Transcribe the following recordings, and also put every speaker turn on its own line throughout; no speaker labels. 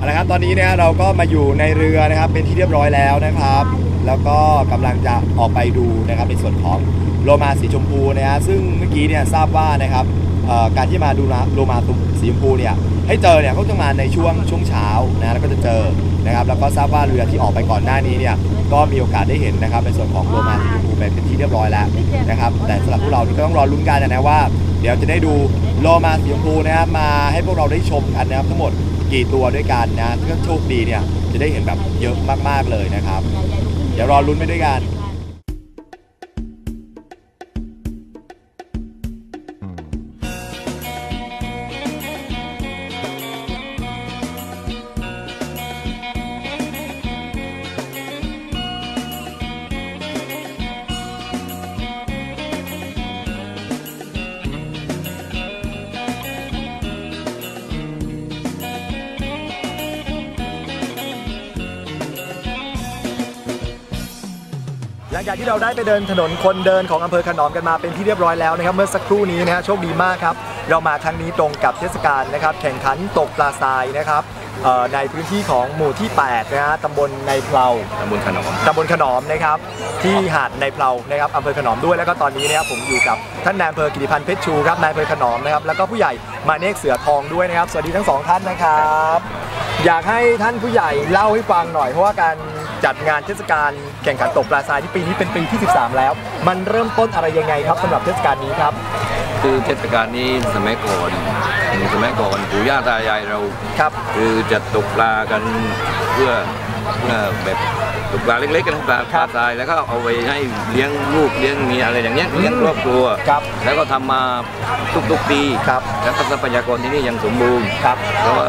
เอาละครับตอนนี้เนี่ยเราก็มาอยู่ในเรือนะครับเป็นที่เรียบร้อยแล้วนะครับ แล้วก็กำลังจะออกไปดูนะครับในส่วนของโลมาสีชมพูนะฮะซึ่งเมื่อกี้เนี่ยทราบว่านะครับเอ่อการที่มาดูโลมาสีชมพูเนี่ยให้เจอเนี่ยเขาจะมาในช่วงช่วงเช้านะแล้วก็จะเจอนะครับแล้วก็ทราบว่าเรือที่ออกไปก่อนหน้านี้เนี่ยก็มีโอกาสได้เห็นนะครับในส่วนของโลมาสีชมพูไปเป็นที่เรียบร้อยแล้วนะครับแต่สำหรับพวกเรานี่ก็ต้องรอลุ้นกันนะว่า เดี๋ยวจะได้ดูโลมาสีชมพูนะครับมาให้พวกเราได้ชมกันนะครับทั้งหมด กี่ตัวด้วยกันนะถ้าโชคดีเนี่ยจะได้เห็นแบบเยอะมากๆเลยนะครับ เดี๋ยวรอลุ้นไปด้วยกัน จากที่เราได้ไปเดินถนนคนเดินของอำเภอขนอมกันมาเป็นที่เรียบร้อยแล้วนะครับ เมื่อสักครู่นี้นะฮะโชคดีมากครับ เรามาครั้งนี้ตรงกับเทศกาลนะครับ แข่งขันตกปลาทรายนะครับเอ่อในพื้นที่ของหมู่ที่8นะฮะตำบลในเพลา
ตำบลขนอม
ตำบลขนอมนะครับ ที่หาดในเพลานะครับอำเภอขนอมด้วยแล้วก็ตอนนี้นะครับผมอยู่กับท่านนายอำเภอกิติพันธ์เพชรชูครับนายอำเภอขนอมนะครับแล้วก็ผู้ใหญ่มาเนกเสือทองด้วยนะครับ สวัสดีทั้งสองท่านนะครับ อยากให้ท่านผู้ใหญ่เล่าให้ฟังหน่อยเพราะว่าการ จัดงานเทศกาลแข่งขันตกปลาทรายที่ปีนี้เป็นปีที่ 13 แล้ว มันเริ่มต้นอะไรยังไงครับสำหรับเทศกาลนี้ครับ
คือเทศกาลนี้สมัยก่อนสมัยก่อนปู่ย่าตายายเรา
ครับ
คือจะตกปลากันเพื่อเพื่อแบบตกปลาเล็กๆกันปลาปลาทรายแล้วก็เอาไปให้เลี้ยงลูกเลี้ยงเมียอะไรอย่างเงี้ยเลี้ยงครอบครัว
ครับ
แล้วก็ทำมาทุกๆปี
ครับ
แล้วก็ทรัพยากรที่นี่ยังสมบูรณ์
ครับ
เพราะว่า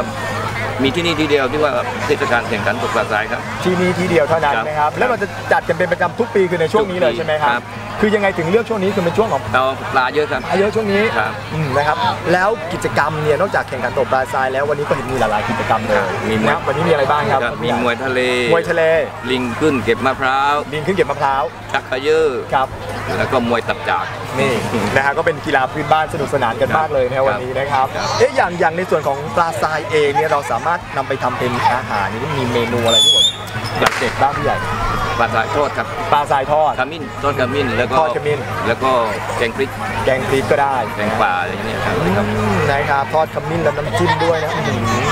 มีที่นี่ที่เดียวที่ว่าเทศกาลแข่งขันตกปลาทรายครับ
ที่นี่ที่เดียวเท่านั้น
ครับ
นะครับ แล้วเราจะจัดกันเป็นประจำทุกปีคือในช่วงนี้เลยใช่ไหมครั
ครับ บ
คือยังไงถึงเลือกช่วงนี้คือเป็นช่วงของ
เราปลาเยอะครับ
อาเยอะช่วงนี้
ครับ
อืมนะครับ แล้วกิจกรรมเนี่ยนอกจากแข่งขันตกปลาทรายแล้ววันนี้ก็เห็นมีหลายๆกิจกรรมเลย
มีมวย
นะวันนี้มีอะไรบ้างครับ
ครับมีมวยทะเล
มวยทะเล
ลิงขึ้นเก็บมะพร้าว
ลิงขึ้นเก็บมะพร้าว
ชักกระเยอะ
ครับ
แล้วก็มวยตับจาก
นี่นะฮะก็เป็นกีฬาพื้นบ้านสนุกสนานกันมากเลยนะครับวันนี้นะครับ
ครับ
เอ๊ะอย่างอย่างในส่วนของปลาทรายเองเนี่ยเราสามารถนำไปทำเป็นอาหารนี่มีเมนูอะไรที่ผมเด็ดๆบ้างพี่ใหญ่
ปลาสายทอดครับ
ปลาทรายทอด
ขมิ้นทอดขมิ้นแล้วก็
ทอดขมิ้น
แล้วก็แกงพริก
แกงพริกก็ได้
แกงป่าอะไรอย่างเงี้ยครับ
อืมนะครับทอดขมิ้นแล้วน้ำจิ้มด้วยนะอื้อหือ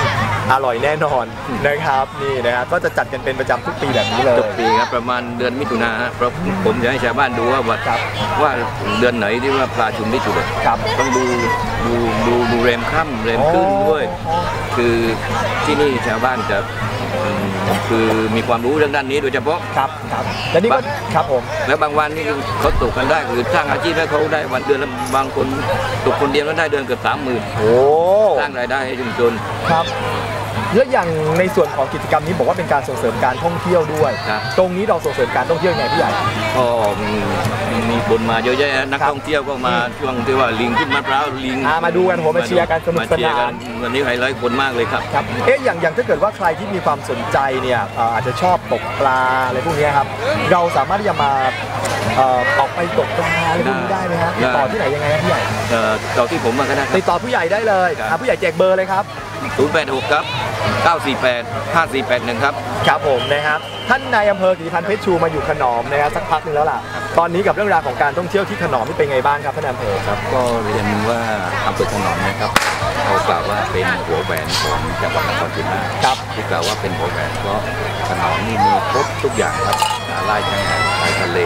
อร่อยแน่นอนนะครับนี่นะครับก็จะจัดกันเป็นประจำทุกปีแบบนี้เลย
ทุกปีครับประมาณเดือนมิถุนาฮะเพราะผมจะให้ชาวบ้านดูว่าว่า
ครับ
ว่าเดือนไหนที่ว่าปลาชุมที่สุดอะ
ครับ
ต้องดูดูดูดูแรมค่ำแรมขึ้นด้วย
อ๋อ
คือที่นี่ชาวบ้านจะอืม คือมีความรู้เรื่องด้านนี้โดยเฉพาะ
ครับครับแล้วนี่ก็
บะ
ครับผม
แล้วบางวันนี่เขาตกกันได้คือสร้างอาชีพให้เขาได้วันเดือนละบางคนตกคนเดียวแล้วได้เดือนเกือบสามหมื่น
โอ้
สร้างรายได้ให้ชุมชน
ครับ แล้วอย่างในส่วนของกิจกรรมนี้บอกว่าเป็นการส่งเสริมการท่องเที่ยวด้วย
ครับ
ตรงนี้เราส่งเสริมการท่องเที่ยวยังไงพี่ใหญ่
ก็มีคนมาเยอะแยะนัก
ครับ
ท่องเที่ยวก็มาช่วงที่ว่าลิงขึ้นมะพร้าวลิง
อ่ามาดูกันผมมาเชียร์กันสนุก
มาเชียร์
สนาน
วันนี้ไฮไลท์คนมากเลยครับ
ครับ เอ๊ะอย่างอย่างถ้าเกิดว่าใครที่มีความสนใจเนี่ยเอ่ออาจจะชอบตกปลาอะไรพวกนี้ครับ เราสามารถที่จะมาเอ่อออกไปตกปลาอะไรพวกนี้ได้ไหมฮะ
ได้
ติดต่อที่ไหนยังไงครับพี่ใหญ่
เอ่อต่อที่ผมมาก็ได้ครั
ติดต่อผู้ใหญ่ได้เลย
ครับ
อะผู้ใหญ่แจกเบอร์เลยครับ
บ086 ครับ 948 5481 ครับ
ครับผมนะครับ ท่านนายอำเภอกิติพันธ์เพชรชูมาอยู่ขนอมนะครับสักพักหนึงแล้วล่ะ ตอนนี้กับเรื่องราวของการท่องเที่ยวที่ขนอมนี่เป็นไงบ้างครับท่านนายอำเภอ
ครับ ก็เรียนว่าอำเภอขนอมนะครับเขากล่าวว่าเป็นหัวแหวนของจังหวัดนครศรีธรรมราช
ครับ
ที่กล่าวว่าเป็นหัวแหวนเพราะขนอมนี่มีครบทุกอย่างครับไล่ทั้งไล่ทะเล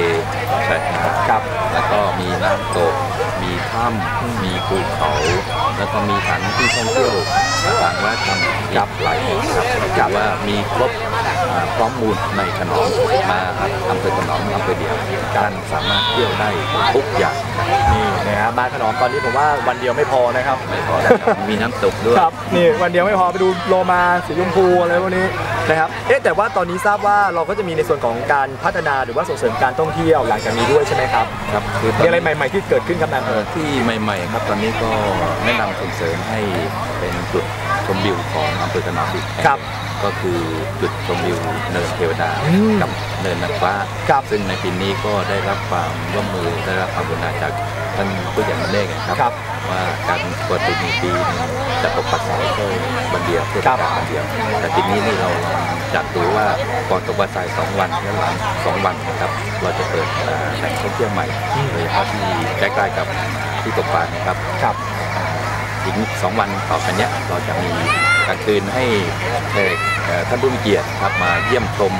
ชายหาด
ครับ
แล้วก็มีน้ำตก มีถ้ำมีภูเขา แล้วก็มีสถานที่ท่องเที่ยว ทางวัฒนธรรมอีกหลายแห่งครับถือว่ามีครบอ่าพร้อมมูลในขนอมมาอำเภอขนอมอำเภอเดียวการสามารถเที่ยวได้ทุกอย่าง
นี่ นะฮะมาขนอมตอนนี้ผมว่าวันเดียวไม่พอนะครับ
ไม่พอแล้วครับมีน้ำตกด้วย
ครับนี่วันเดียวไม่พอไปดูโลมาสีชมพูอะไรพวกนี้นะครับเอ๊ะแต่ว่าตอนนี้ทราบว่าเราก็จะมีในส่วนของการพัฒนาหรือว่าส่งเสริมการท่องเที่ยวหลังจากนี้ด้วยใช่ไหมครับ
ครับคือตอน
มีอะไร
นี้
ใหม่ ๆ ที่เกิดขึ้นครับนายอำเภ
เอ่
อ
อที่ใหม่ๆครับตอนนี้ก็แนะนำส่งเสริมให้เป็นจุดชมวิวของอำเภอขนอมอีกแห่ง
ครับ
ก็คือจุดชมวิวเนินเทวดา
อืม
กับเนินนางฟ้า
ครับ
ซึ่งในปีนี้ก็ได้รับความร่วมมือได้รับความกรุณาจาก ท่านผู้ใหญ่มาเนกนะครับ
ครับ
ว่าการปกติหนึ่งปีเนี่ยจะตกปัสสาวะแค่วันเดียวเทศกาลวันเดียว แต่ทีนี้นี่เราจัดดูว่าก่อนตกปัสสาวะสองวันและหลังสองวันนะครับ เราจะเปิดเอ่อแหล่งท่องเที่ยวใหม่โดยเฉพาะที่ใกล้ๆกับที่ตกปลานะครับ
ครับ
อีกสองวันต่อไปเนี้ยเราจะมีกลางคืนให้แขกเอ่อท่านผู้มีเกียรติครับมาเยี่ยมชม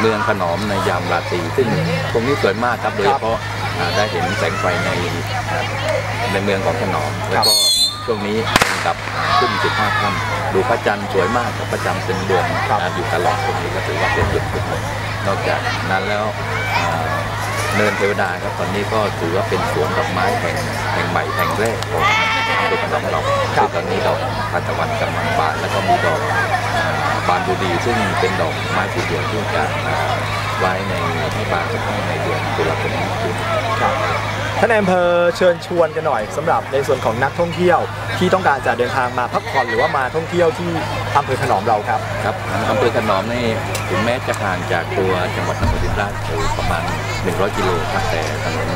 เมืองขนอมในยามราตรีซึ่งตรงนี้สวยมากครับโดยเฉพาะอ่าได้เห็นแสงไฟในอ่าในเมืองของขนอมแล้วก็ช่วงนี้ตรงกับขึ้น15ค่ำดูพระจันทร์สวยมากครับพระจันทร์เป็นดวง
ครับ
อ่าอยู่ตลอดตรงนี้ก็ถือว่าเป็นจุดสุดนอกจากนั้นแล้วอ่าเนินเทวดาครับตอนนี้ก็ถือว่าเป็นสวนดอกไม้แห่งแห่งใหม่แห่งแรกของอำเภอขนอมเราซึ่งตอนนี้ดอกทานตะวันกำลังบานแล้วก็มีดอกอ่า บานบูดีซึ่งเป็นดอกไม้สีเหลืองที่จะอ่าไว้ในให้บานในเดือนตุลาคมนี้
ครับท่านนายอำเภอเชิญชวนกันหน่อยสำหรับในส่วนของนักท่องเที่ยวที่ต้องการจะเดินทางมาพักผ่อนหรือว่ามาท่องเที่ยวที่อำเภอขนอมเราครับ
ครับอำเภอขนอมนี่ถึงแม้จะห่างจากตัวจังหวัดนครศรีธรรมราชไปประมาณ 100 กิโลครับแต่ถนน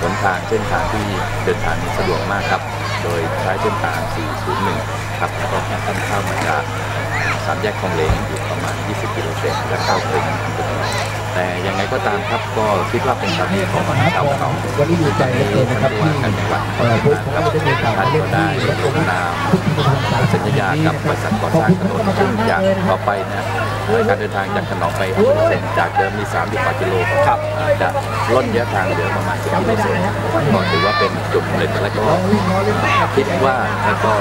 หนทางเส้นทางที่เดินทางสะดวกมากครับ โดยใช้เส้นทาง 401 ครับแล้วก็แค่ท่านเข้ามาจาก สามแยกคลองเหลงอยู่ประมาณ 20 กิโลเมตรแล้วเข้าถึงอำเภอขนอมแต่ยังไงก็ตามครับก็คิดว่าเป็นสามีของชาวขนอม
วันนี้ดีใจเลือเกินะครับที่
การจังหวัด
เอ่อพวกผมได้มีกาส
ท่าน
มาเล่
ก็
น
ได้
ลง
ง
นี้
นาม
ทุกทีมกำลังใจ
สัญญากับบริษัทก่อสร้างถนนซึ่งจากต่อไปนะการเดินทางจากขนอมไปอำเภอเซนจากเดิมมี30กว่ากิโล
ครับ
จะล่นระยะทางเหลือประมาณ10กิโลเซนก็ถือว่าเป็นจุดเด่นและก็คิดว่าแล้วก็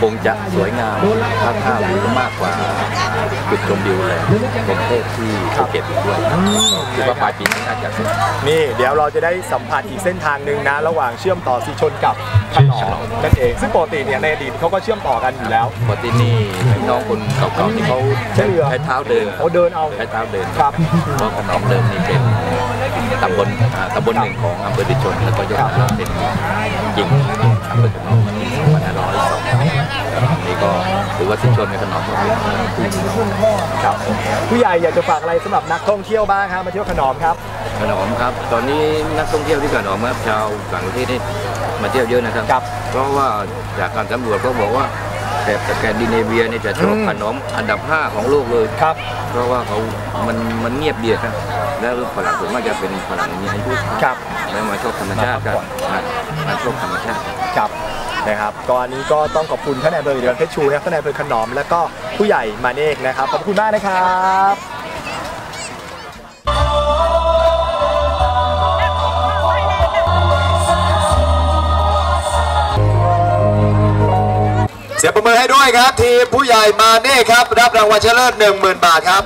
คงจะสวยงามถ้าท่าหรือมากกว่าจุดชมวิวเลยกรุงเทพที่ภูเก็ตอีกด้วยคิดว่าปลายปีนี้น่าจะเสร็จ
นี่เดี๋ยวเราจะได้สัมผัสอีกเส้นทางหนึ่งนะ ระหว่างเชื่อมต่อสีชนกับขนอมนั่นเอง ซึ่งปกติเนี่ยในอดีตเขาก็เชื่อมต่อกันอยู่แล้ว
ปกตินี่พี่น้องคนเก่าๆที่เขา
ใช่เหรอ
ใช้เท้าเดิน
เขาเดินเอา
ใช้เท้าเดิน
ครับ
เพราะขนอมเดิมนี่เป็นตำบลอ่าตำบลหนึ่งของอำเภอดิชนแล้วก็ยกมาเป็นจริงอำเภอขนอม ก็ถือว่าดิชนในขนอมก็เป็นที่
ครับผู้ใหญ่อยากจะฝากอะไรสำหรับนักท่องเที่ยวบ้างครับมาเที่ยวขนอมครับ
ขนอมครับ ตอนนี้นักท่องเที่ยวที่ขนอมครับชาวต่างประเทศนี่มาเที่ยวเยอะนะครับ
ครับ
เพราะว่าจากการสำรวจก็บอกว่าแถบสแกนดิเนเวียนี่จะชอบ
อืม
ขนมอันดับ 5 ของโลกเลย
ครับ
เพราะว่าเขามันมันเงียบเบียดครับแล้วฝรั่งส่วนมากจะเป็นฝรั่งมีอายุ
ครับ
แล้วมาชอบธรรมชาติครับมามาชอบธรรมชาติ
ครับ นะครับก็อันนี้ก็ต้องขอบคุณท่านนายอำเภอเดือนเพชรชูนะครับท่านนายอำเภอขนอมแล้วก็ผู้ใหญ่มาเนกนะครับขอบคุณมากนะครับเสียงประมือให้ด้วยครับ ทีมผู้ใหญ่มาเน่ครับ รับรางวัลชนะเลิศ10,000 บาทครับ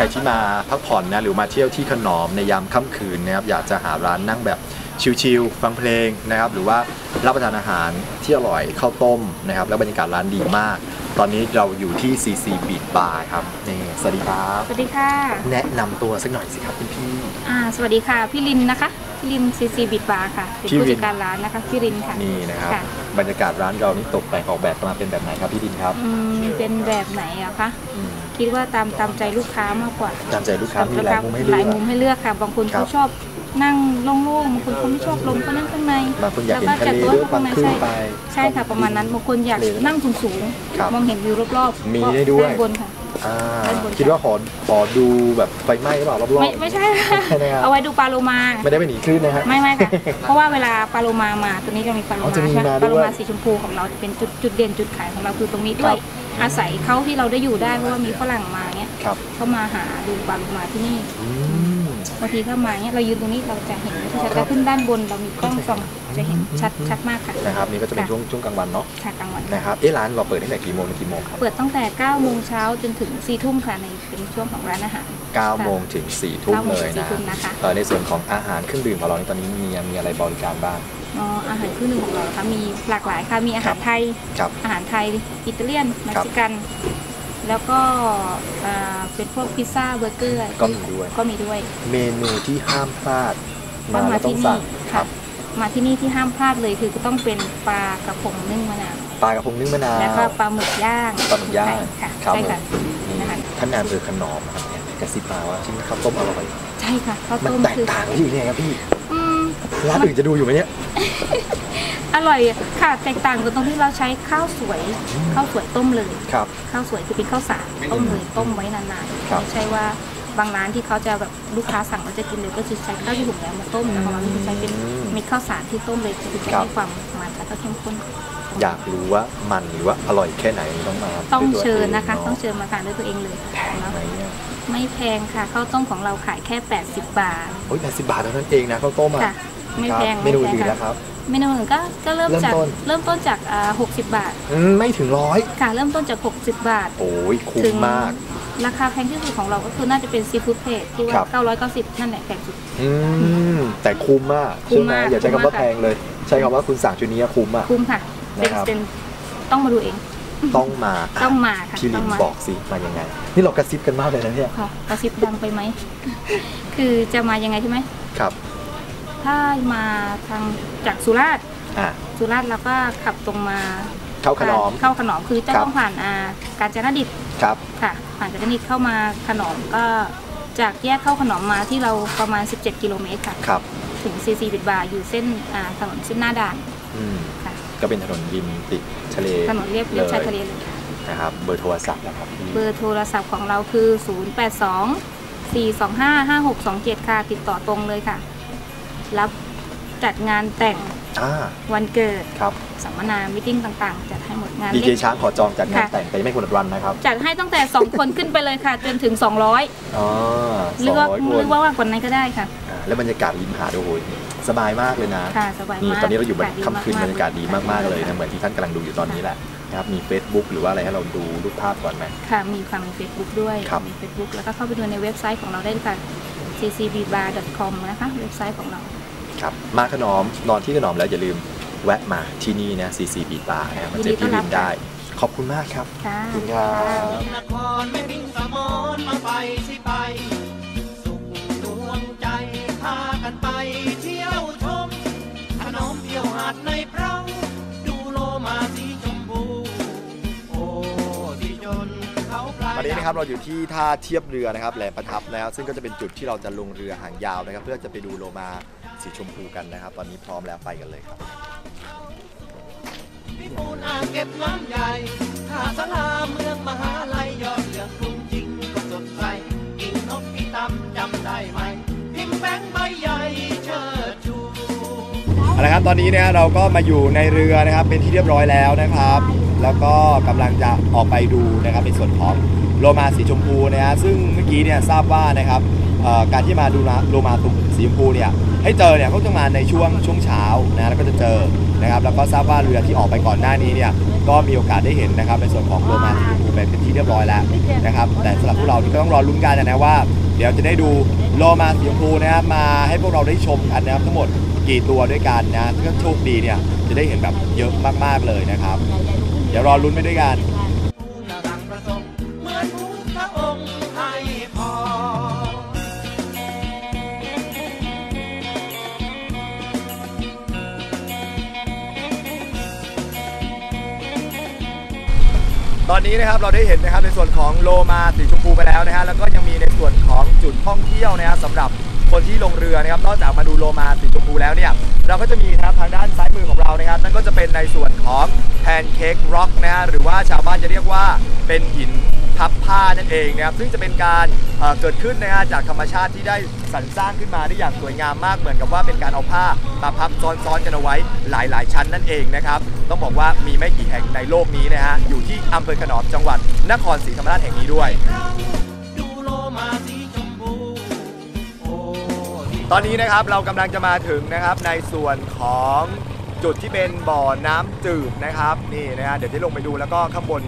ใครที่มาพักผ่อนนะหรือมาเที่ยวที่ขนอมในยามค่ำคืนนะครับอยากจะหาร้านนั่งแบบชิลๆฟังเพลงนะครับหรือว่ารับประทานอาหารที่อร่อยข้าวต้มนะครับแล้วบรรยากาศร้านดีมาก ตอนนี้เราอยู่ที่ CC Beat Bar ครับนี่สวัสดีครับ
สวัสดีค่ะ
แนะนำตัวสักหน่อยสิครับคุณพี่
อ่าสวัสดีค่ะพี่ลินนะคะ พี่ลินซีซีบิดบาร์ค่ะเป็น
พี่
ผู้
ลิ
จั
น
ดการร้านนะคะพี่ลินค่ะ
นี่นะครับ
ค่ะ
บรรยากาศร้านเรานี่ตกแต่งออกแบบมาเป็นแบบไหนครับพี่ดินครับ
อืมเป็นแบบไหนอะคะ
อืม
คิดว่าตามตามใจลูกค้ามากกว่า
ตามใจลูกค้ามีหลายมุมให้เลื
ห
อ
ลากยมุมให้เลือกค่ะ บางคน
ครั
เขา
บ
ชอบนั่งโล่งๆบางคนเขาไม่ชอบลมเขานั่งข้างใน
บางคนอยากเห็น
แล้ว
ทะเล
จั
ด้วย
ข้
บาง
ใน
คลื่น
ใช่
ไป
ใช่ค่ะประมาณนั้นบางคนอยาก
ทะเล
นั่งสูง
ครับ
ๆมองเห็นวิวรอบๆ
มี
ก็
ได้ด้วย
ด้านบนค่ะ
อ่า
ด้านบน
คิดว่าขอขอดูแบบไฟไหม้หรือเปล่ารอบๆ
ไม่ไม่ใช่ค่ะ
ใช่ไหมครับ
เอาไว้ดูปลาโลมา
ไม่ได้ไปหนีคลื่นนะฮะ
ไม่ไม่ค่ะ เพราะว่าเวลาปลาโลมามาตัวนี้จะมีปลาโล
อ๋อ
มา
จะมี
ใช่ไหม
มาด้วย
ปลาโลมาสีชมพูของเราจะเป็นจุดจุดเด่นจุดขายของเราคือตรงนี้ด้วยอาศัยเขาที่เราได้อยู่ได้เพราะว่ามีฝรั่งมาเนี้ย
ครับ
เขามาหาดูปลาโลมาที่นี่
อืม
บางทีเข้ามาเนี้ยเรายืนตรงนี้เราจะเห็นชัดแต่ขึ้นด้านบนเรามีกล้องส่องจะเห็นชัดชัดมากค่ะ
นะครับนี่ก็จะเป็นช่วงช่วงกลางวันเนาะ
ค่ะกลางวัน
นะครับเอ๊ะร้านเราเปิดตั้งแต่กี่โมงถึงกี่โมงครับ
เปิดตั้งแต่9โมงเช้าจนถึง4ทุ่มค่ะในเป็นช่วงของร้านอาหาร
9โมงถึง4ทุ่ม
9โมง
เลย
ถึง
นะ
4ทุ่มนะคะ
เอ่อในส่วนของอาหารเครื่องดื่มของเราในตอนนี้มีมีอะไรบริการบ้าง
อ๋ออาหารเครื่องดื่มของเราค่ะมีหลากหลายค่ะมีอาหารไทย
ครับ
อาหารไทย อิตาเลียน เม็กซิกัน แล้วก็อ่าเป็นพวกพิซซ่าเบอร์เกอร์
ก็มีด้วย
ก็มีด้วย
เมนูที่ห้ามพลาด
ต้
มา
อง
แล้
มาว
ต้อ
ที่
ง
นี่
สั่งครั
ค่ะ
บ
มาที่นี่ที่ห้ามพลาดเลยคือก็ต้องเป็นปลากระพงนึ่งมะนาว
ปลากระพงนึ่งมะนาว
แล้วก็ปลาหมึกย่าง
ปลาหมึกย่าง
ค่ะ
ครับ
ใช่ค่ะ
ผม
นะคะ
ท่านนายอำเภอขนอมครับเนี่ยกระซิบมาว่าที่นี่ข้าวต้มอร่อย
ใช่ค่ะข้าว
มัน
ต้ม
แตก
คือ
ต่างกันอยู่เนี่ยครับพี่
อืม
ร้านอื่นจะดูอยู่ไหมเนี่ย
อร่อยค่ะแตกต่างกันตรงที่เราใช้ข้าวสวยข้าวสวยต้มเลย
ครับ
ข้าวสวยคือเป็นข้าวสารต้มเลยต้มไว้นานๆ
ครับ
ไม่ใช่ว่าบางร้านที่เขาจะแบบลูกค้าสั่งแล้วจะกินเลยก็จะใช้ข้าวที่หุงแล้วมาต้มแต่ของเราคือใช้เป็นเม็ดข้าวสารที่ต้มเลยคือจะให้ความมันแล้วก็เข้มข้น
อยากรู้ว่ามันหรือว่าอร่อยแค่ไหนต้องมา
ต้อง
ด้วยตัว
เชิญนะคะ
เต้
องเชิญมาทานด้วยตัวเองเลย
แพงไหมเนี่ย
ไม่แพงค่ะข้าวต้มของเราขายแค่ 80 บาท
โอ้ยแปดสิบบาทเท่านั้นเองนะข้าวต้มอะ
ค่ะไม่
ครับ
แพง
เมนู
ไแพ
อื่
ง
นแล้วครับ
เมนูอื่นก็ก็เริ่ม
เริ่ม
จาก
ต้น
เริ่มต้นจากอ่า60บาท
อืมไม่ถึงร้อย
ค่ะเริ่มต้นจาก60บาท
โอ้ยคุ้
ถึ
ม
ง
มาก
ราคาแพงที่สุดของเราก็คือน่าจะเป็นซีฟู้ดเพจที่
ครับ
ว่า990นั่นแหละแพงสุด
อืมแต่คุ้มมาก
คุ้
ใช่
ม
ไหม
มาก
อย่าใช้คำว่า
คุ้มมาก
แพงเลย ใช้คำว่าคุณสั่งชุดนี้คุ้มอะ
คุ้มค่ะเป็น
นะครับ
เป็นต้องมาดูเอง
ต้องมา
ต้องมาค่ะ
พี่ลิ
ต้อนงมา
บอกสิมายังไง นี่เรากระซิบกันมากเลยนะเนี่ย
ค่ะกระซิบดังไปไหม คือจะมายังไงใช่ไหม
ครับ
ถ้ามาทางจากสุราษฎร์
อะ
สุราษฎร์เราก็ขับตรงมา
เข้าขนอม
เข้าขนอมคือจะ
ครับ
ต้องผ่านอ่าการจนดิต
ครับ
ค่ะ ผ่านการจนดิตเข้ามาขนอมก็จากแยกเข้าขนอมมาที่เราประมาณ 17 กิโลเมตรค่ะ
ครับ
ถึงซีซีบิดบาร์อยู่เส้นอ่าถนนเส้นหน้าด่าน
อืม
ค่ะ
ก็เป็นถนนริมติดทะเล
ถนนเรียบเรียบชายทะเลเลยค่ะ
นะครับ เบอร์โทรศัพท์นะครับพี่
เบอร์โทรศัพท์ของเราคือ 082 425 5627 ค่ะ ติดต่อตรงเลยค่ะ รับจัดงานแต่ง
อ่า
วันเกิด
ครับ
สัมมนามิ팅ต่างๆจัดให้หมดงาน
ดี
เล็
เจ
ก
ช้างขอจองจัดงาน
ค่ะ
แต่งแต่ไม่กำหนดวันนะครับ
จัดให้ตั้งแต่ 2 คนขึ้นไปเลยค่ะจนถึง 200
อ๋อ
หรือว่า
สงร้ย
ห
ค
รื
น
อว่ามากกว่านั้นก็ได้ค่ะ
อ่าแล้วบรรยากาศริมหาดโอ้โหสบายมากเลยนะ
ค่ะสบาย
นี่
มาก
ตอนนี้เราอยู่บน
กศดี
ค่ำคืนบรรยากาศดีมากๆเลย
ค่
นะเหมือนที่ท่านกำลังดูอยู่ตอนนี้แหละนะครับมี Facebook หรือว่าอะไรให้เราดูรูปภาพก่อนไหม
ค่ะมีความมี Facebook ด้วย
ครับ
มี Facebook แล้วก็เข้าไปดูในเว็บไซต์ของเราได้เลยค่ะ ccbbar.com นะคะเว็บไซต์ของเรา
ครับมาขนอมนอนที่ขนอมแล้วอย่าลืมแวะมาที่นี่นะ CC b e a t Bar นะมาเจอพี่ลินได้ ขอบคุณมากครับ
ค่ะ
ขอบคุณครับ
นครไม่วิ่งสมอนมาไปสิไป สุขดวงใจพากันไปเที่ยวชมขนมเที่ยวหาดในเพราดูโลมาสีชมพูโอ้ที่จนเขาปลาย
ตอนนี้นะครับเราอยู่ที่ท่าเทียบเรือนะครับแหลมประทับนะครับซึ่งก็จะเป็นจุดที่เราจะลงเรือหางยาวนะครับ เพื่อจะไปดูโลมา สีชมพูกันนะครับ ตอนนี้พร้อมแล้วไปกันเลยครับ
พิบูลอ่างเก็บน้ำใหญ่ท่าสลาเมืองมหาลัยยอดเหลืองกรุงจริงก็สดใสกิ่งนกพี่ตำจำได้ไหมพิมแบงใบใหญ่เชิด
เอาละครับตอนนี้เนี่ยเราก็มาอยู่ในเรือนะครับเป็นที่เรียบร้อยแล้วนะครับ แล้วก็กำลังจะออกไปดูนะครับในส่วนของโลมาสีชมพูนะฮะซึ่งเมื่อกี้เนี่ยทราบว่านะครับเอ่อการที่มาดูโลมาตุสีชมพูเนี่ยให้เจอเนี่ยเขาจะมาในช่วงช่วงเช้านะแล้วก็จะเจอนะครับแล้วก็ทราบว่าเรือที่ออกไปก่อนหน้านี้เนี่ยก็มีโอกาสได้เห็นนะครับในส่วนของโลมาสีชมพูไปเป็นที่เรียบร้อยแล้วนะครับแต่สำหรับพวกเรานี่ก็ต้องรอลุ้นกันนะว่า เดี๋ยวจะได้ดูโลมาสีชมพูนะครับมาให้พวกเราได้ชมกันนะครับทั้งหมด กี่ตัวด้วยกันนะถ้าโชคดีเนี่ยจะได้เห็นแบบเยอะมากๆเลยนะครับ เดี๋ยวรอลุ้นไปด้วยกันตอนนี้นะครับเราได้เห็นนะครับในส่วนของโลมาสีชมพูไปแล้วนะฮะแล้วก็ยังมีในส่วนของจุดท่องเที่ยวนะฮะสำหรับ คนที่ลงเรือนะครับนอกจากมาดูโลมาสีชมพูแล้วเนี่ยเราก็จะมีนะครับทางด้านซ้ายมือของเรานะครับนั่นก็จะเป็นในส่วนของแพนเค้กร็อกนะฮะหรือว่าชาวบ้านจะเรียกว่าเป็นหินทับผ้านั่นเองนะครับซึ่งจะเป็นการเเกิดขึ้นนะฮะจากธรรมชาติที่ได้สรรสร้างขึ้นมาได้อย่างสวยงามมากเหมือนกับว่าเป็นการเอาผ้ามาพับซ้อนๆกันเอาไว้หลาย ๆ ชั้นนั่นเองนะครับต้องบอกว่ามีไม่กี่แห่งในโลกนี้นะฮะอยู่ที่อำเภอขนอมจังหวัดนครศรีธรรมราชแห่งนี้ด้วย ตอนนี้นะครับเรากำลังจะมาถึงนะครับในส่วนของจุดที่เป็นบ่อน้ำจืดนะครับนี่นะฮะเดี๋ยวจะลงไปดูแล้วก็ข้างบน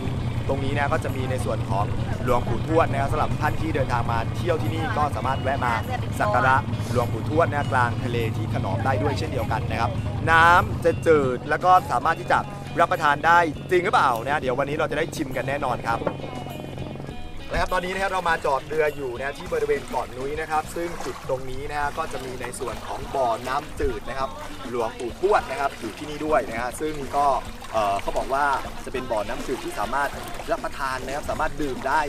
ตรงนี้นะก็จะมีในส่วนของหลวงปู่ทวดนะครับสำหรับท่านที่เดินทางมาเที่ยวที่นี่ก็สามารถแวะมาสักการะหลวงปู่ทวดนะกลางทะเลที่ขนอมได้ด้วยเช่นเดียวกันนะครับ น้ำจะจืดแล้วก็สามารถที่จะรับประทานได้จริงหรือเปล่านะเดี๋ยววันนี้เราจะได้ชิมกันแน่นอนครับ นะครับตอนนี้นะครับเรามาจอดเรืออยู่นะที่บริเวณเกาะนุ้ยนะครับ ซึ่งจุดตรงนี้นะฮะก็จะมีในส่วนของบ่อน้ำจืดนะครับ หลวงปู่ทวดนะครับอยู่ที่นี่ด้วยนะฮะซึ่งก็เอ่อเขาบอกว่าจะเป็นบ่อน้ำจืดที่สามารถรับประทานนะครับสามารถดื่มได้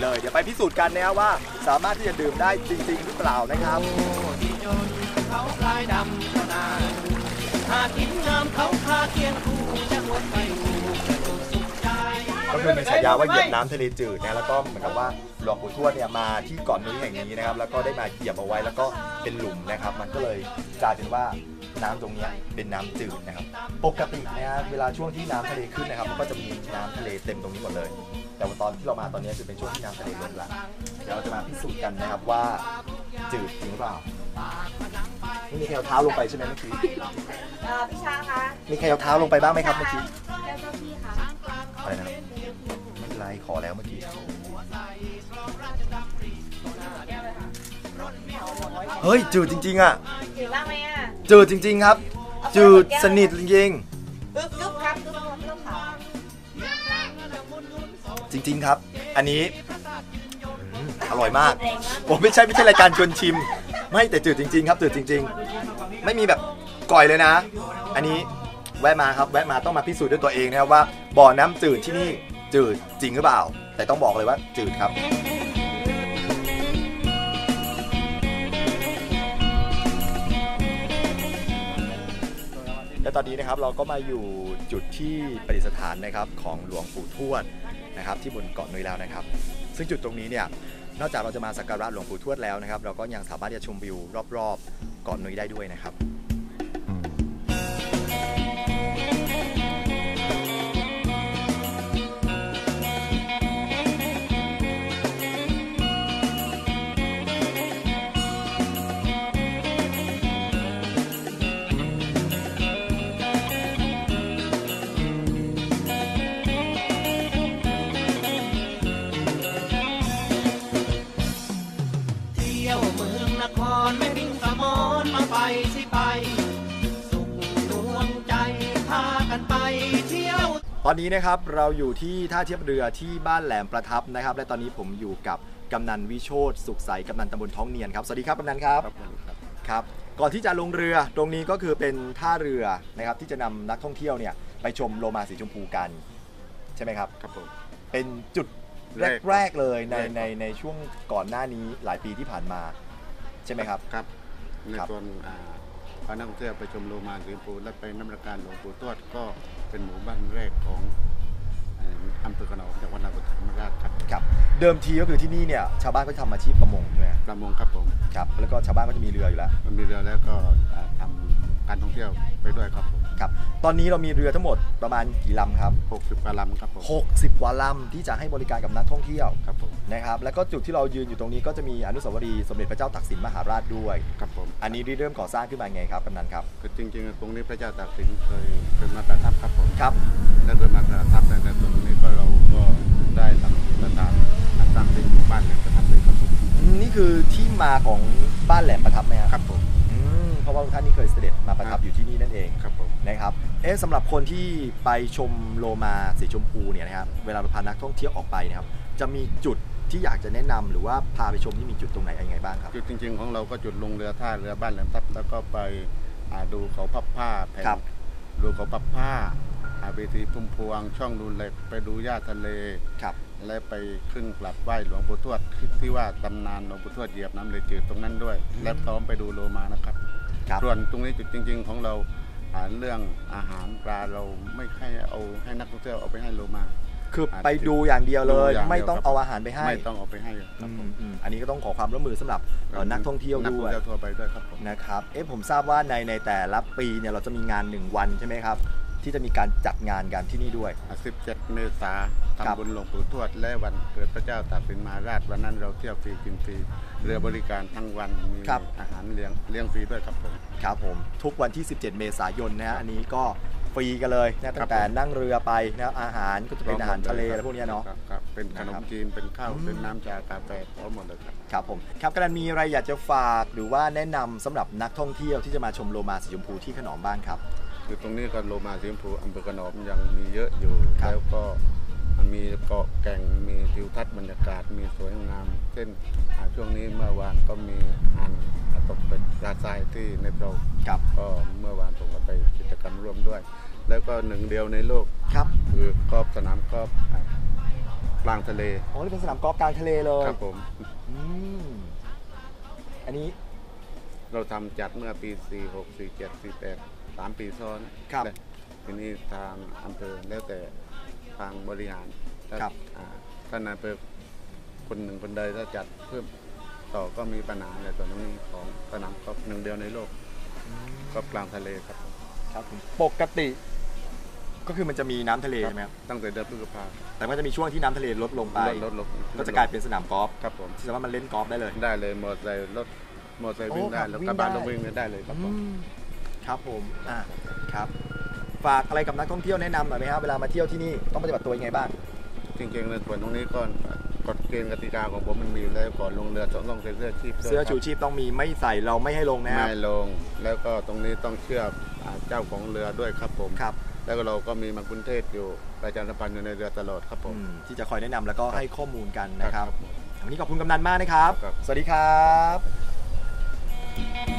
เลยเดี๋ยวไปพิสูจน์กันนะครับว่า สามารถที่จะดื่มได้จริง ๆ หรือเปล่านะครับ
ที่จนเขาลายดำก็น่าดหากินงามเขาคาเคียงคู่จะงดไป
ก็คือมีฉายาว่าเหยียบน้ำทะเลจืดนะแล้วก็เหมือนกับว่าหลวงปู่ทวดเนี่ยมาที่เกาะนุ้ยแห่งนี้นะครับ แล้วก็ได้มาเหยียบเอาไว้แล้วก็เป็นหลุมนะครับ มันก็เลยกลายเป็นว่าน้ำตรงเนี้ยเป็นน้ำจืดนะครับ ปกตินะฮะเวลาช่วงที่น้ำทะเลขึ้นนะครับมันก็จะมีน้ำทะเลเต็มตรงนี้หมดเลย แต่ว่าตอนที่เรามาตอนนี้คือเป็นช่วงที่น้ำทะเลลดละเดี๋ยวเราจะมาพิสูจน์กันนะครับว่าจืดจริงหรือเปล่าไม่มีใครเอาเท้าลงไปใช่ไหมเมื่อกี้
เอ่อพี่ช้างคะ
มีใครเอาเท้าลงไปบ้างไหมครับเมื่อกี้ ขอแล้วเมื่อกี้เฮ้ยจืดจริง ๆอะ
ถือบ้างไหมอะ
จืดจริง ๆ ครับ จืดสนิทจริง
กึ๊บกึ๊บครับกึ๊บกึ๊บค่ะ
ๆจริง ๆ ครับ อันนี้อืมอร่อยมากผมไม่ใช่ไม่ใช่รายการชวนชิม ไม่แต่จืดจริง ๆ ครับจืดจริง ๆ ไม่มีแบบก่อยเลยนะ อันนี้แวะมาครับแวะมาต้องมาพิสูจน์ด้วยตัวเองนะครับว่าบ่อน้ำจืดที่นี่ จืดจริงหรือเปล่า แต่ต้องบอกเลยว่าจืดครับ และตอนนี้นะครับเราก็มาอยู่จุดที่ประดิษฐานนะครับของหลวงปู่ทวดนะครับ ที่บนเกาะนุ้ยแล้วนะครับ ซึ่งจุดตรงนี้เนี่ยนอกจากเราจะมาสักการะหลวงปู่ทวดแล้วนะครับ เราก็ยังสามารถที่จะชมวิวรอบๆเกาะนุ้ยได้ด้วยนะครับ
นครไม่พิงสมรมาไปสิไป สุขดวงใจพากันไปเที่ยว
ตอนนี้นะครับเราอยู่ที่ท่าเทียบเรือที่บ้านแหลมประทับนะครับ และตอนนี้ผมอยู่กับกำนันวิโชตสุขใสกำนันตำบลท้องเนียนครับสวัสดีครับกำนันครับครับ ก่อนที่จะลงเรือตรงนี้ก็คือเป็นท่าเรือนะครับที่จะนำนักท่องเที่ยวเนี่ยไปชมโลมาสีชมพูกัน ใช่ไหมครับ
ครับผม
เป็นจุด
แรก
แรกๆเลยใน
แรก
ในในช่วงก่อนหน้านี้หลายปีที่ผ่านมา ใช่ไหมครับ
ครับใน
ครับ
ส่วนอ่าพานักท่องเที่ยวไปชมโลมาสีชมพูและไปน้ำราการหลวงปู่ทวดก็เป็นหมู่บ้านแรกของเอ่ออำเภอกระนองจังหวัดนครศรีธรรมราชครับ
ครับ เดิมทีก็คือที่นี่เนี่ยชาวบ้านก็ทำอาชีพประมงใช่ไหม
ประมงครับผม
ครับแล้วก็ชาวบ้านก็จะมีเรืออยู่แล้ว
มันมีเรือแล้วก็อ่าทำการท่องเที่ยวไปด้วยครับผม
ครับตอนนี้เรามีเรือทั้งหมดประมาณกี่ลำครับ
60กว่าลำครับผม
60กว่าลำที่จะให้บริการกับนักท่องเที่ยว
ครับผม
นะครับแล้วก็จุดที่เรายืนอยู่ตรงนี้ก็จะมีอนุสาวรีย์สมเด็จพระเจ้าตากสินมหาราชด้วย
ครับผม
อันนี้เริ่มก่อสร้างขึ้นมาไงครับกำนันครับ
คือจริงๆตรงนี้พระเจ้าตากสินเคยเคยมาประทับครับผม
ครับ
และเคยมาประทับแต่ตรงนี้ก็เราก็ได้ทำประทานสร้างเป็นหมู่บ้านแหลมประทับเลยครับผม
นี่คือที่มาของบ้านแหลมประทับไหมครับ
ครับผม
อืมเพ ราะว่าท่านนี้เคยเสด็จมาประทับอยู่ที่นี่นั่นเอง
ครับผม
นะครับเอ๊ะสำหรับคนที่ไปชมโลมาสีชมพูเนี่ยนะครับเวลาเราพานักท่องเที่ยวออกไปนะครับจะมีจุดที่อยากจะแนะนำหรือว่าพาไปชมที่มีจุดตรงไหนยังไงบ้างครับ
จุดจริง ๆ ของเราก็จุดลงเรือท่าเรือบ้านแหลมทับแล้วก็ไปอ่าดูเขาพับผ้าแผ่น
ครับ
ดูเขาพับผ้าอาเวทีพุ่มพวง ช่องดูเหล็กไปดูหญ้าทะเล
ครับ
และไปขึ้นกลับไหว้หลวงปู่ทวดที่ที่ว่าตำนานหลวงปู่ทวดเหยียบน้ำเลยจืดตรงนั้นด้วย และพร้อมไปดูโลมานะครับ
ครับ
ส่วนตรงนี้จุดจริง ๆ ของเราอ่าเรื่องอาหารปลาเราไม่ให้เอาให้นักท่องเที่ยวเอาไปให้โลมา
คือไปดูอย่างเดียวเลย
ดูอย่างเดียว
ไม่ต้อง
ครับ
เอาอาหารไปให้
ไม่ต้องเอาไปให้ค
อื
รับ
ม
ผม
อืมอันนี้ก็ต้องขอความร่วมมือสำหรับเอ่อนักท่องเที่ยว
นัก
ด้
ท่
ว
อยงเที่ยวทั่วไปด้วยครับผม
นะครับ เอ๊ะผมทราบว่าในในแต่ละปีเนี่ยเราจะมีงานหนึ่งวันใช่ไหมครับ ที่จะมีการจัดงานกันที่นี่ด้วย
17 เมษา
ครับ
ทำบุญหลวงปู่ทวด และวันเกิดพระเจ้าตากสินมหาราชวันนั้นเราเที่ยวฟรีกินฟรีเรือบริการทั้งวันมี
ครับ
อาหารเลี้ยงเลี้ยงฟรีด้วยครับผม
ครับผมทุกวันที่ 17 เมษายนนะฮะอันนี้ก็ฟรีกันเลยนะตั้
ครั
ง
บ
แต่
ผม
นั่งเรือไปนะอาหารก็จะเป็นอาหารทะเลอะไรพวกเนี้ยเนาะ
ครับครับเป็นขน
นะครั
ม
บ
จีนเป็นข้าว
อืม
เป็นน้ำชากาแฟพร้อมหมดเลยครับ
ครับผมครับกำลังมีอะไรอยากจะฝากหรือว่าแนะนำสำหรับนักท่องเที่ยวที่จะมาชมโลมาสีชมพูที่ขนอมบ้างครับ
คือตรงนี้ก็โลมาสีชมพูอำเภอกระหนอมยังมีเยอะอยู่
ครับ
แล้วก็มีเกาะแก่งมีทิวทัศน์บรรยากาศมีสวยงาม เช่นอ่าช่วงนี้เมื่อวานก็มีอันตกเป็นปลาทรายที่ในเรา
ครับ
ก็เมื่อวานผมก็ไปกิจกรรมร่วมด้วย แล้วก็หนึ่งเดียวในโลก
ครับ
คือกอล์ฟสนามกอล์ฟอ่ากลางทะเล
อ๋อนี่เป็นสนามกอล์ฟกลางทะเลเลย
ครับผม
อืมอันนี้
เราทำจัดเมื่อปี 46 47 48 3ปีซ้อน
ครับ
และทีนี้ทางอำเภอแล้วแต่ทางบริหารถ้า
ครับ
อ่าท่านนายอำเภอคนหนึ่งคนใดถ้าจัดเพิ่มต่อก็มีปัญหาในส่วนตรงนี้ของสนามกอล์ฟหนึ่งเดียวในโลกกอล์ฟกลางทะเลครับ
ครับผมปกติ ก็คือมันจะมีน้ำทะเลใช่ไหมครับ
ตั้งแต่เดือนพฤษภา
แต่ก็จะมีช่วงที่น้ำทะเลลดลงไป
ลดลดลง
ก็จะกลายเป็นสนามกอล์ฟ
ครับผม
ที่สามารถมันเล่นกอล์ฟได้เลย
ได้เลยมอเตอร์ไซค์รถมอเตอร์ไซค์วิ่ง
โอ้
ได้
ครับ
แล้ว
วิ่
ก
ง
ระบะ
ได้
เราวิ่งได้เลยครับผม
ครับผมอ่าครับฝากอะไรกับนักท่องเที่ยวแนะนำหน่อยไหมครับเวลามาเที่ยวที่นี่ต้องปฏิบัติตัวยังไงบ้าง
จริงๆในส่วนตรงนี้ก็กฎเกณฑ์กติกาของผมมันมีอยู่แล้วก่อนลงเรือต้องต้องใส่เสื้อชีพด้วย
เสื้อ
ครับ
ชูชีพต้องมีไม่ใส่เราไม่ให้ลงนะครับ
ไม่ลง แล้วก็ตรงนี้ต้องเชื่ออ่าเจ้าของเรือด้วยครับผม
ครับ
แล้วก็เราก็มีมังคุนเทศอยู่ประชาสัมพันธ์อยู่ในเรือตลอดครับผม
อืมที่จะคอยแนะนำแล้วก็ให้ข้อมูลกันนะค
ครั
รับ
บผม
วันนี้ขอบคุณกำนันมากนะครับ
ครับ
สวัสดีครับ